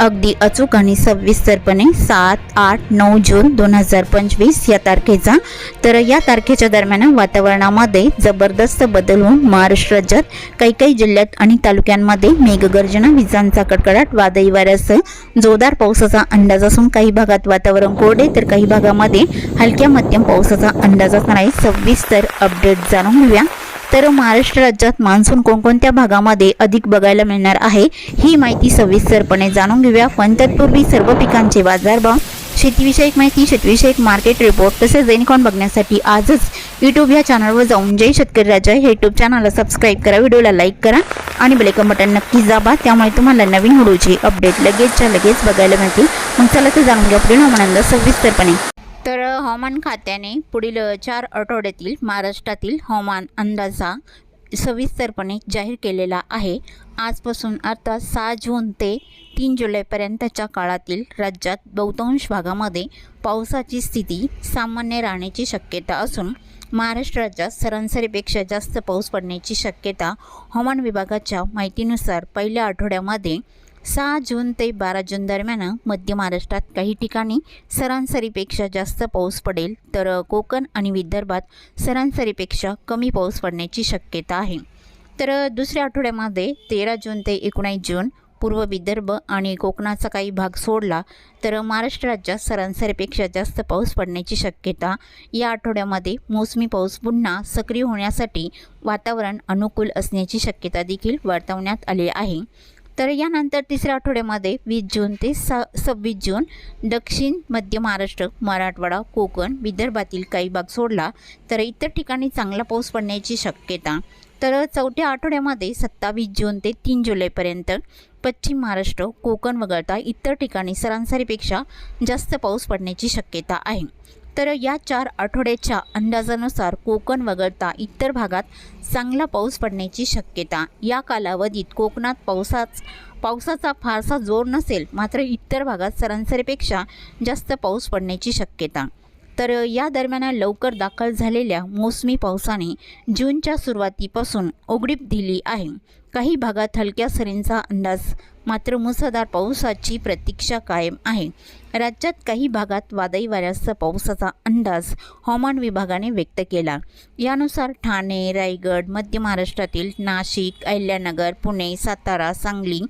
अगदी अचूक आणि सविस्तरपणे सात आठ नऊ जून दोन हजार पंचवीस या तारखेचा. तर या तारखेच्या दरम्यान वातावरणामध्ये जबरदस्त बदल होऊन महाराष्ट्र राज्यात काही काही जिल्ह्यात आणि तालुक्यांमध्ये मेघगर्जना विजांचा कडकडाट वादळी वाऱ्यासह जोरदार पावसाचा अंदाज असून काही भागात वातावरण कोरडे तर काही भागामध्ये हलक्या मध्यम पावसाचा अंदाज असणार आहे. सविस्तर अपडेट जाणून घेऊया. तर महाराष्ट्र राज्यात मान्सून कोणकोणत्या भागामध्ये अधिक बघायला मिळणार आहे ही माहिती सविस्तरपणे जाणून घेऊया. पण तत्पूर्वी सर्व पिकांचे बाजारभाव शेतीविषयक माहिती शेतीविषयक मार्केट रिपोर्ट तसेच दैनिकॉन बघण्यासाठी आजच यूट्यूब या चॅनलवर जाऊन जय शेतकरी राजा हे यूट्यूब चॅनलला सबस्क्राईब करा व्हिडिओला लाईक करा आणि बेलेकन बटन नक्की दाबा. त्यामुळे तुम्हाला नवीन व्हिडिओची अपडेट लगेचच्या लगेच बघायला मिळतील. मग चला तर जाणून घ्या. पुढील हवामान सविस्तरपणे. तर हवामान खात्याने पुढील चार आठवड्यातील महाराष्ट्रातील हवामान अंदाजा सविस्तरपणे जाहीर केलेला आहे. आजपासून अर्थात सहा जून ते तीन जुलैपर्यंतच्या काळातील राज्यात बहुतांश भागामध्ये पावसाची स्थिती सामान्य राहण्याची शक्यता असून महाराष्ट्र राज्यात सरासरीपेक्षा जास्त पाऊस पडण्याची शक्यता हवामान विभागाच्या माहितीनुसार पहिल्या आठवड्यामध्ये सहा जून ते बारा जून दरम्यान मध्य महाराष्ट्रात काही ठिकाणी सरासरीपेक्षा जास्त पाऊस पडेल तर कोकण आणि विदर्भात सरासरीपेक्षा कमी पाऊस पडण्याची शक्यता आहे. तर दुसऱ्या आठवड्यामध्ये तेरा जून ते एकोणीस जून पूर्व विदर्भ आणि कोकणाचा काही भाग सोडला तर महाराष्ट्र राज्यात सरासरीपेक्षा जास्त पाऊस पडण्याची शक्यता. या आठवड्यामध्ये मोसमी पाऊस पुन्हा सक्रिय होण्यासाठी वातावरण अनुकूल असण्याची शक्यता देखील वर्तवण्यात आली आहे. तर यानंतर तिसऱ्या आठवड्यामध्ये वीस जून ते स सव्वीस जून दक्षिण मध्य महाराष्ट्र मराठवाडा कोकण विदर्भातील काही भाग सोडला तर इतर ठिकाणी चांगला पाऊस पडण्याची शक्यता. तर चौथ्या आठवड्यामध्ये सत्तावीस जून ते तीन जुलैपर्यंत पश्चिम महाराष्ट्र कोकण वगळता इतर ठिकाणी सरासरीपेक्षा जास्त पाऊस पडण्याची शक्यता आहे. तर या चार आठवड्याच्या अंदाजानुसार कोकण वगळता इतर भागात चांगला पाऊस पडण्याची शक्यता. या कालावधीत कोकणात पावसाच पावसाचा फारसा जोर नसेल मात्र इतर भागात सरासरीपेक्षा जास्त पाऊस पडण्याची शक्यता. तर या दरम्यान लवकर दाखल झालेल्या मोसमी पावसाने जूनच्या सुरुवातीपासून उघडीप दिली आहे. काही भागात हलक्या सरींचा अंदाज मात्र मुसळधार पावसाची प्रतीक्षा कायम आहे. राज्यात काही भागात वादळी वाऱ्यासह पावसाचा अंदाज हवामान विभागाने व्यक्त केला. यानुसार ठाणे रायगड मध्य महाराष्ट्रातील नाशिक अहिल्यानगर पुणे सातारा सांगली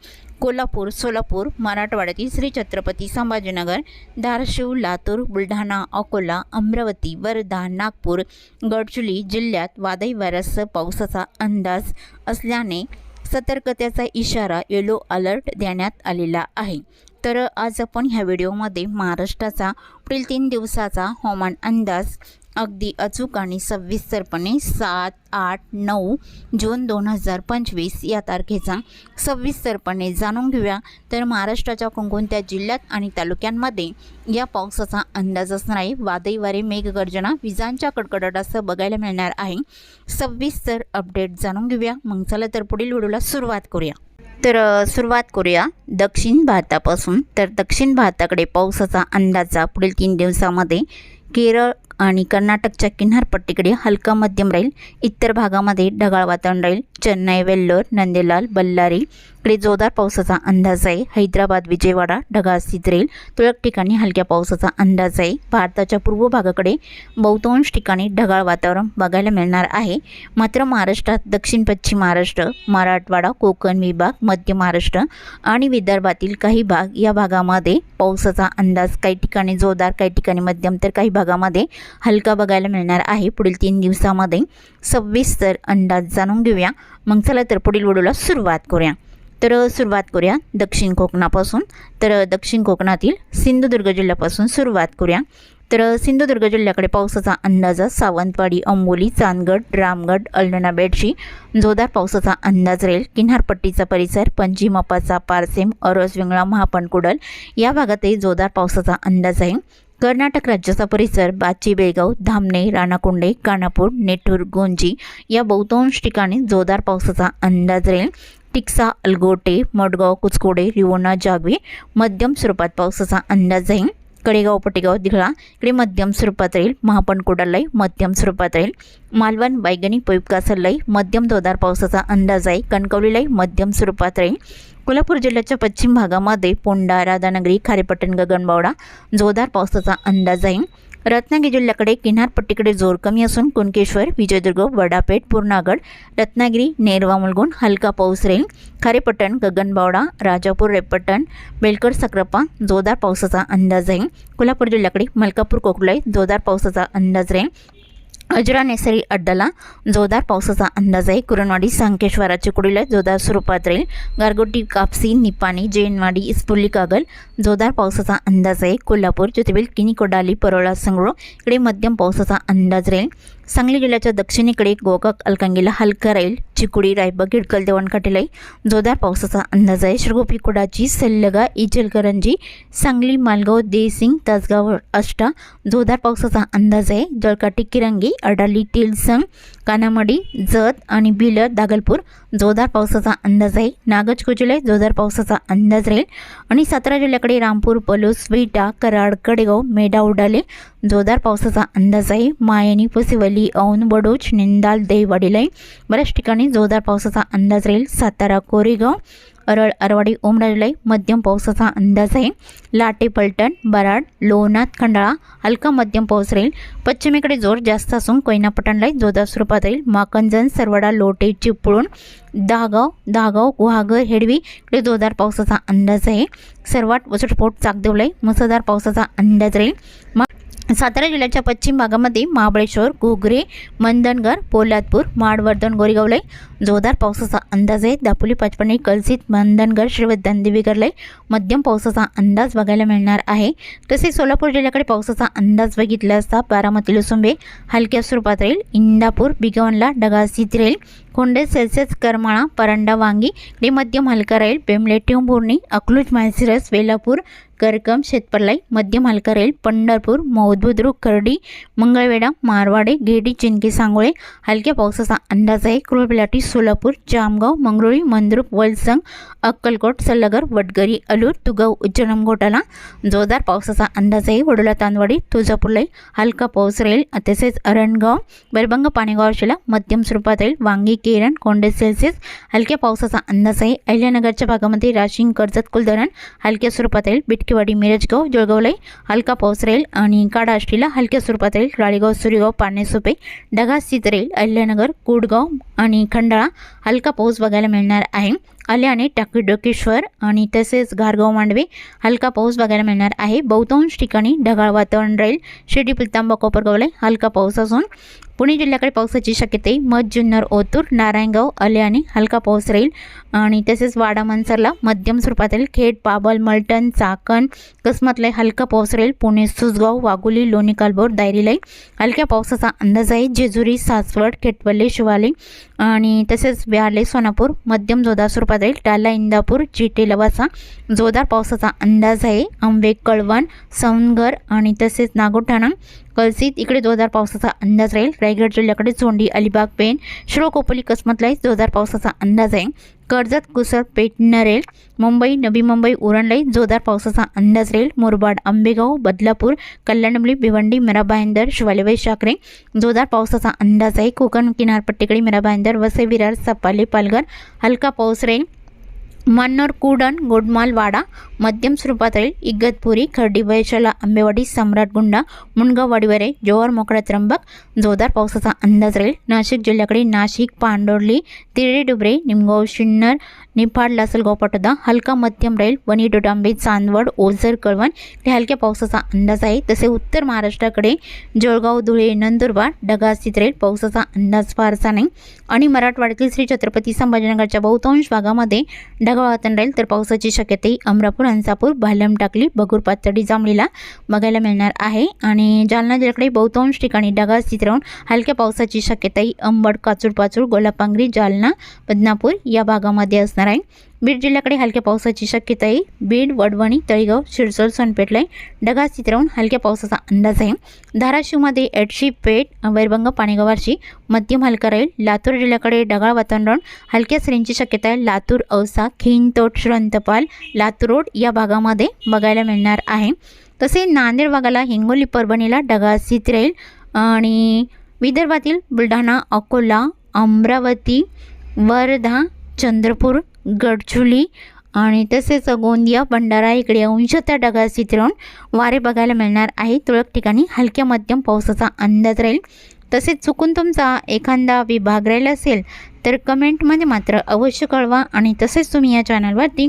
कोल्हापूर सोलापूर मराठवाड्यातील श्री छत्रपती संभाजीनगर धाराशिव लातूर बुलढाणा अकोला अमरावती वर्धा नागपूर गडचुली जिल्ह्यात वादळी वाऱ्यासह पावसाचा अंदाज असल्याने सतर्कतेचा इशारा येलो अलर्ट देण्यात आलेला आहे. तर आज आपण ह्या व्हिडिओमध्ये महाराष्ट्राचा पुढील तीन दिवसाचा हवामान अंदाज अगदी अचूक आणि सविस्तरपणे सात आठ नऊ जून दोन हजार पंचवीस या तारखेचा सविस्तरपणे जाणून घेऊया. तर महाराष्ट्राच्या कोणकोणत्या जिल्ह्यात आणि तालुक्यांमध्ये या पावसाचा अंदाज असणार आहे? वादळी वारे मेघगर्जना विजांच्या कडकडाटासह बघायला मिळणार आहे. सविस्तर अपडेट जाणून घेऊया. मग चला तर पुढील व्हिडिओला सुरुवात करूया. तर सुरुवात करूया दक्षिण भारतापासून. तर दक्षिण भारताकडे पावसाचा अंदाजा पुढील तीन दिवसामध्ये केरळ आणि कर्नाटकच्या किनारपट्टीकडे हलका मध्यम राहील. इतर भागामध्ये ढगाळ वातावरण राहील. चेन्नई वेल्लोर नंदेलाल बल्लारी कडे जोरदार पावसाचा अंदाज आहे. हैदराबाद विजयवाडा ढगाळ स्थित राहील. तुरळक ठिकाणी हलक्या पावसाचा अंदाज आहे. भारताच्या पूर्व भागाकडे बहुतांश ठिकाणी ढगाळ वातावरण बघायला मिळणार आहे. मात्र महाराष्ट्रात दक्षिण पश्चिम महाराष्ट्र मराठवाडा कोकण विभाग मध्य महाराष्ट्र आणि विदर्भातील काही भाग या भागामध्ये पावसाचा अंदाज काही ठिकाणी जोरदार काही ठिकाणी मध्यम तर काही भागामध्ये हलका बघायला मिळणार आहे. पुढील तीन दिवसामध्ये सविस्तर अंदाज जाणून घेऊया. मग चला तर पुढील व्हिडिओला सुरुवात करूया. तर सुरुवात करूया दक्षिण कोकणापासून. तर दक्षिण कोकणातील सिंधुदुर्ग जिल्ह्यापासून सुरुवात करूया. तर सिंधुदुर्ग जिल्ह्याकडे पावसाचा अंदाज सावंतवाडी अंबोली चांदगड रामगड अल्डना बेडशी. जोरदार पावसाचा अंदाज राहील. किनारपट्टीचा परिसर पणजी मपाचा पारसेम अरस विंगळा महापणकुडल या भागातही जोरदार पावसाचा अंदाज आहे. कर्नाटक राज्याचा परिसर बाची बेळगाव धामणे राणाकुंडे कानापूर नेटूर गोंजी या बहुतांश ठिकाणी जोरदार पावसाचा अंदाज राहील. टिक्सा अलगोटे मडगाव कुचकोडे रिवोना जागवे मध्यम स्वरूपात पावसाचा अंदाज राहील. कडेगाव पटेगाव दिघळा. इकडे मध्यम स्वरूपात राहील. महापण कोडालाई मध्यम स्वरूपात राहील. मालवण बैगणी पयुपकासरलाई मध्यम जोरदार पावसाचा अंदाज आहे. कणकवलीलाही मध्यम स्वरूपात राहील. कोल्हापूर जिल्ह्याच्या पश्चिम भागामध्ये पोंडा राधानगरी खारेपट्टण गगनबावडा जोरदार पावसाचा अंदाज आहे. रत्नागिरी जिल्ह्याकडे किनारपट्टीकडे जोर कमी असून कुणकेश्वर विजयदुर्ग वडापेठ पूर्णागड रत्नागिरी नेरवा मुलगुण हलका पाऊस राहील खारेपट्टण गगनबावडा राजापूर रेपट्टण बेलकर सक्रापा जोरदार पावसाचा अंदाज आहे कोल्हापूर जिल्ह्याकडे मलकापूर कोकलाई जोरदार पावसाचा अंदाज राहील अजरा नेसरी अड्डाला जोरदार पावसाचा अंदाज आहे. कुरणवाडी संकेश्वराची कुडीला जोरदार स्वरूपात राहील. गारगोटी कापसी निपाणी जैनवाडी इस्पुर्ली कागल जोरदार पावसाचा अंदाज आहे. कोल्हापूर ज्योतिबेल किनी कोडाली परोळा संगळो इकडे मध्यम पावसाचा अंदाज राहील. सांगली जिल्ह्याच्या दक्षिणेकडे गोकाक अलकांगीला हलका राहील चिकुडी रायबग गिडकल देवणकाटेलाई जोरदार पावसाचा अंदाज आहे. श्रीगोपी कुडाची सल्लगा इचलकरंजी सांगली मालगाव देसिंग तासगाव अष्टा जोरदार पावसाचा अंदाज आहे. जळकाटी किरंगी अडाली तिलसंग कानामडी जत आणि बिलर दागलपूर जोरदार पावसाचा अंदाज आहे. नागज कुजुले जोरदार पावसाचा अंदाज राहील. आणि सातारा जिल्ह्याकडे रामपूर पलूस विटा कराड कडेगाव मेढा उडाले जोरदार पावसाचा अंदाज आहे. मायनी पुसिवली औन बडोच निंदाल देवाडीलाई बऱ्याच ठिकाणी जोरदार पावसाचा अंदाज राहील. सातारा कोरेगाव अरळ अरवाडी ओमराजलाई मध्यम पावसाचा अंदाज आहे. लाटे पलटण बराड लोणात खंडाळा हलका मध्यम पाऊस राहील. पश्चिमेकडे जोर जास्त असून कोयनापटणलाई जोरदार स्वरूपात राहील. माकंजन सरवडा लोटे चिपळूण दहागाव दहागाव गुहागर हेडवी इकडे जोरदार पावसाचा अंदाज आहे. सर्वात वसटपोट चाकदेवलाई मुसळधार पावसाचा अंदाज राहील. मा सातारा जिल्ह्याच्या पश्चिम भागामध्ये महाबळेश्वर घोगरे मंदनगर पोलादपूर माडवर्धन गोरेगावलाई जोरदार पावसाचा अंदाज आहे. दापोली पाचपणी कलसित मंदनगर श्रीवर्धन देवीगरलाई मध्यम पावसाचा अंदाज बघायला मिळणार आहे. तसेच सोलापूर जिल्ह्याकडे पावसाचा अंदाज बघितला असता बारामती लुसुंबे हलक्या स्वरूपात राहील. इंदापूर बिगवणला ढगाळसीत राहील. कोंडे सेल्सेस करमाळा परांडा वांगी इकडे मध्यम हलका राहील. बेमलेटिंग बोर्णी अकलूज मायसिरस वेलापूर गरगम शेतपरलाई मध्यम हलका राहील पंढरपूर मौदबुद्रुक करडी मंगळवेढा मारवाडे गेडी चिंकी सांगोळे हलक्या पावसाचा अंदाज आहे. क्रोलपिलाटी सोलापूर जामगाव मंगरुळी मंद्रुप वलसंग अक्कलकोट सल्लगर वडगरी अलूर तुगाव उज्जैन घोटाला. जोरदार पावसाचा अंदाज आहे. वडोला तांदवाडी तुळजापूरलाई हलका पाऊस राहील. तसेच अरणगाव बरबंग पाणेगाव शिला मध्यम स्वरूपात राहील. वांगी केरण कोंडे सेल्सिअस हलक्या पावसाचा अंदाज आहे. अहिल्यानगरच्या भागामध्ये राशिंग कर्जत कुलधरण हलक्या स्वरूपात राहील. बिटकेवाडी मिरजगाव जळगावलाही हलका पाऊस राहील आणि काडा आष्टीला हलक्या स्वरूपात राहील राळेगाव सुरेगाव पाण्यासोपे ढगा स्थित राहील अहिल्यानगर कुडगाव आणि खंडाळा हलका पाऊस बघायला मिळणार आहे आल्याने टाकी डोकेश्वर आणि तसेच घारगाव मांडवे हलका पाऊस बघायला मिळणार आहे. बहुतांश ठिकाणी ढगाळ वातावरण राहील. शिर्डी पिलतांबा कोपरगावला हलका पाऊस असून पुणे जिल्ह्याकडे पावसाची शक्यता मध जुन्नर ओतूर नारायणगाव आल्याने हलका पाऊस राहील. आणि तसेच वाडा मनसरला मध्यम स्वरूपात राहील खेड पाबल मलटण चाकण कसमतला हलका पाऊस राहील. पुणे सुसगाव वाघोली लोणी कालबोर दायरीलाई हलक्या पावसाचा अंदाज आहे. जेजुरी सासवड खेटवल्ले शिवाले आणि तसेच व्याले सोनापूर मध्यम जोरदार स्वरूपात राहील. टाला इंदापूर चिटे लवासा. जोरदार पावसाचा अंदाज आहे. आंबे कळवण सौनगर आणि तसेच नागोठाणा. कलसीत इकडे जोरदार पावसाचा अंदाज राहील. रायगड जिल्ह्याकडे चोंडी अलिबाग पेन श्रोकोपली कसमतलाई जोरदार पावसाचा अंदाज आहे. कर्जत कुसर पेठ नरेल मुंबई नवी मुंबई उरणलाई जोरदार पावसाचा अंदाज राहील. मुरबाड आंबेगाव बदलापूर कल्याणबली भिवंडी मिराबाईंदर शिवालेबाई शाकरे जोरदार पावसाचा अंदाज आहे. कोकण किनारपट्टीकडे मिरा वसे विरार सपाले पालघर हलका पाऊस राहील. मन्नोर कुडण गोडमालवाडा मध्यम स्वरूपात इगतपुरी खर्डी वैशाला आंबेवाडी सम्राटगुंडा मुंडगाववाडीवरे जोहर मोकळा त्र्यंबक जोरदार पावसाचा अंदाज राहील नाशिक जिल्ह्याकडे नाशिक पांडोर्ली तिरडे डुबरे निमगाव शिन्नर निफाड लासलगाव पटोदा हलका मध्यम राहील वणी डोडांबे चांदवड ओझर कळवण हे हलक्या पावसाचा अंदाज आहे तसे उत्तर महाराष्ट्राकडे जळगाव धुळे नंदुरबार ढगाळ राहील पावसाचा अंदाज फारसा नाही आणि मराठवाड्यातील श्री छत्रपती संभाजीनगरच्या बहुतांश भागामध्ये ढग वातावरण राहील तर पावसाची शक्यताही अमरापूर अंसापूर भालम टाकली बगूर पातळी जांभळीला बघायला मिळणार आहे. आणि जालना जिल्ह्याकडे बहुतांश ठिकाणी ढगाळ स्थित राहून हलक्या पावसाची शक्यताही अंबड काचूर पाचूर गोलापांगरी जालना बदनापूर या भागामध्ये असणार आहे. बीड जिल्ह्याकडे हलक्या पावसाची शक्यता आहे. बीड वडवणी तळीगाव शिरसोल सोनपेठला ढगाळ स्थित राहून हलक्या पावसाचा अंदाज आहे. धाराशिवमध्ये एडशी पेठ वैरभंग पाणीगावारशी मध्यम हलका राहील. लातूर जिल्ह्याकडे ढगाळ वातावरण हलक्या सरींची शक्यता आहे. लातूर औसा खिंतोट श्रंतपाल लातूर रोड या भागामध्ये बघायला मिळणार आहे. तसेच नांदेड भागाला हिंगोली परभणीला ढगाळ स्थिती राहील. आणि विदर्भातील बुलढाणा अकोला अमरावती वर्धा चंद्रपूर गडचुली आणि तसेच गोंदिया भंडारा इकडे अंशतः ढगाळ चित्रण राहून वारे बघायला मिळणार आहे. तुरळक ठिकाणी हलक्या मध्यम पावसाचा अंदाज राहील. तसेच चुकून तुमचा एखादा विभाग राहिला असेल तर कमेंटमध्ये मात्र अवश्य कळवा आणि तसेच तुम्ही या चॅनलवरती